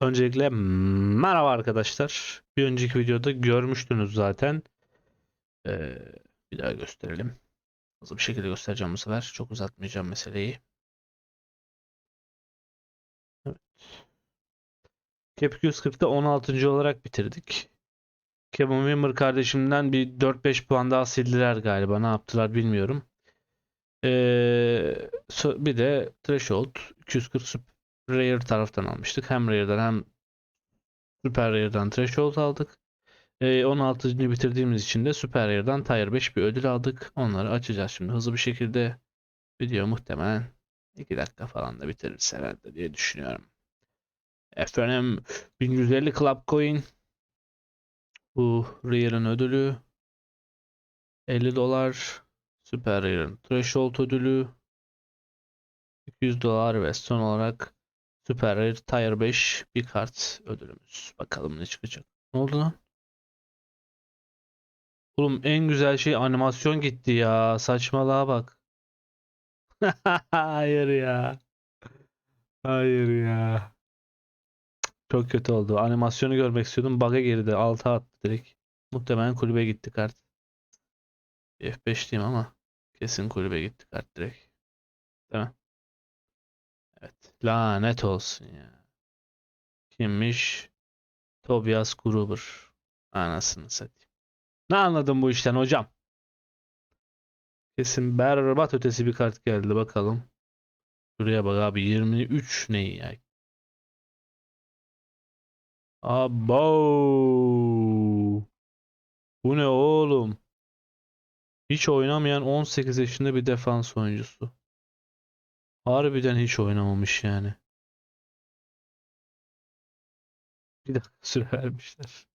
Öncelikle merhaba arkadaşlar. Bir önceki videoda görmüştünüz zaten. Ee, bir daha gösterelim. Hızlı bir şekilde göstereceğim bu sefer. Çok uzatmayacağım meseleyi. Evet. Cap 240'da 16. olarak bitirdik. Kevin Wimmer kardeşimden bir 4-5 puan daha sildiler galiba. Ne yaptılar bilmiyorum. Ee, bir de Threshold 240 Super Rare taraftan almıştık. Hem Rare'dan hem Super Rare'dan Threshold aldık. Ee, 16. bitirdiğimiz için de Super Rare'dan Tier 5 bir ödül aldık. Onları açacağız şimdi hızlı bir şekilde. Video muhtemelen 2 dakika falan da bitiririz herhalde diye düşünüyorum. Efendim 1150 Club Coin. Bu Rare'ın ödülü. 50 dolar. Super Rare'ın Threshold ödülü. 200 dolar ve son olarak Super Rare Tier 5 bir kart ödülümüz. Bakalım ne çıkacak. Ne oldu lan? Oğlum en güzel şey animasyon gitti ya. Saçmalığa bak. Hayır ya. Hayır ya. Çok kötü oldu. Animasyonu görmek istiyordum. Bug'a girdi. Alta attı direkt. Muhtemelen kulübe gitti kart. F5 diyeyim ama kesin kulübe gitti kart direkt. Değil mi? Evet. Lanet olsun ya. Kimmiş? Tobias Gruber. Anasını satayım. Ne anladım bu işten hocam? Kesin berbat ötesi bir kart geldi bakalım. Şuraya bak abi 23 ne ya? Abo. Bu ne oğlum? Hiç oynamayan 18 yaşında bir defans oyuncusu. Harbiden hiç oynamamış yani. Bir dakika süre vermişler.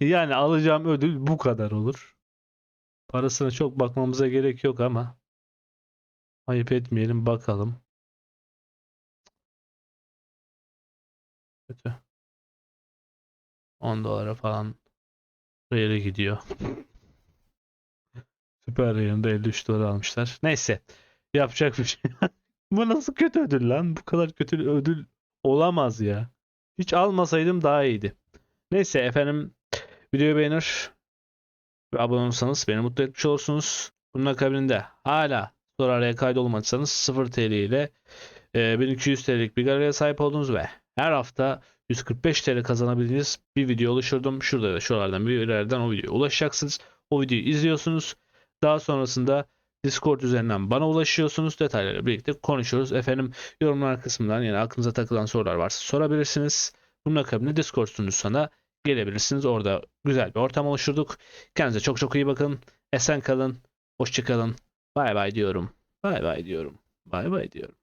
Yani alacağım ödül bu kadar olur. Parasına çok bakmamıza gerek yok ama ayıp etmeyelim bakalım. Kötü. 10 dolara falan Rare'e gidiyor. Süper Rare'ın da 53 dolar almışlar. Neyse. Yapacak bir şey. Bu nasıl kötü ödül lan? Bu kadar kötü ödül olamaz ya. Hiç almasaydım daha iyiydi. Neyse efendim videoyu beğenir ve abone olursanız beni mutlu etmiş olursunuz. Bunun akabinde hala sonra araya kaydolmadıysanız 0 TL ile e, 1200 TL'lik bir galeriye sahip oldunuz ve her hafta 145 TL kazanabildiğiniz bir video oluşturdum. Şurada da şuralardan bir yerlerden o videoya ulaşacaksınız. O videoyu izliyorsunuz. Daha sonrasında Discord üzerinden bana ulaşıyorsunuz. Detayları birlikte konuşuyoruz. Efendim yorumlar kısmından yani aklınıza takılan sorular varsa sorabilirsiniz. Bunun akabinde Discord sunucusuna gelebilirsiniz. Orada güzel bir ortam oluşturduk. Kendinize çok çok iyi bakın. Esen kalın. Hoşçakalın. Bay bay diyorum. Bay bay diyorum. Bay bay diyorum.